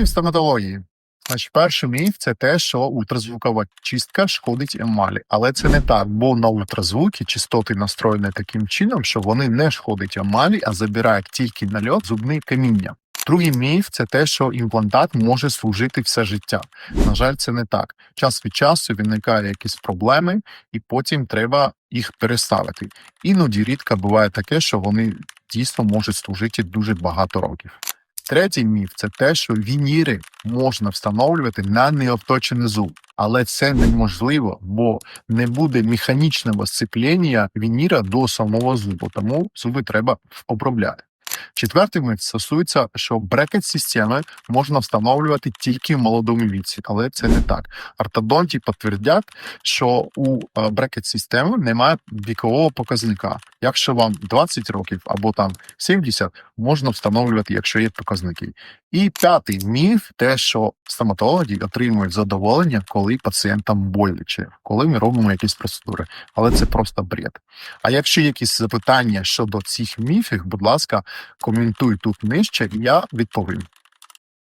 Міфи в стоматології. Значить, перший міф це те, що ультразвукова чистка шкодить емалі. Але це не так, бо на ультразвуки частоти настроєні таким чином, що вони не шкодять емалі, а забирають тільки нальот зубний каміння. Другий міф це те, що імплантат може служити все життя. На жаль, це не так. Час від часу виникає якісь проблеми, і потім треба їх переставити. Іноді рідко буває таке, що вони дійсно можуть служити дуже багато років. Третій міф це те, що вініри можна встановлювати на необточений зуб, але це неможливо, бо не буде механічного сцеплення вініра до самого зубу, тому зуби треба обробляти. Четвертий міф стосується, що брекет системи можна встановлювати тільки в молодому віці, але це не так. Ортодонті підтвердять, що у брекет системи немає вікового показника. Якщо вам 20 років або там 70, можна встановлювати, якщо є показники. І п'ятий міф те, що стоматологи отримують задоволення, коли пацієнтам боляче, коли ми робимо якісь процедури. Але це просто бред. А якщо якісь запитання щодо цих міфів, будь ласка, коментуй тут нижче, і я відповім.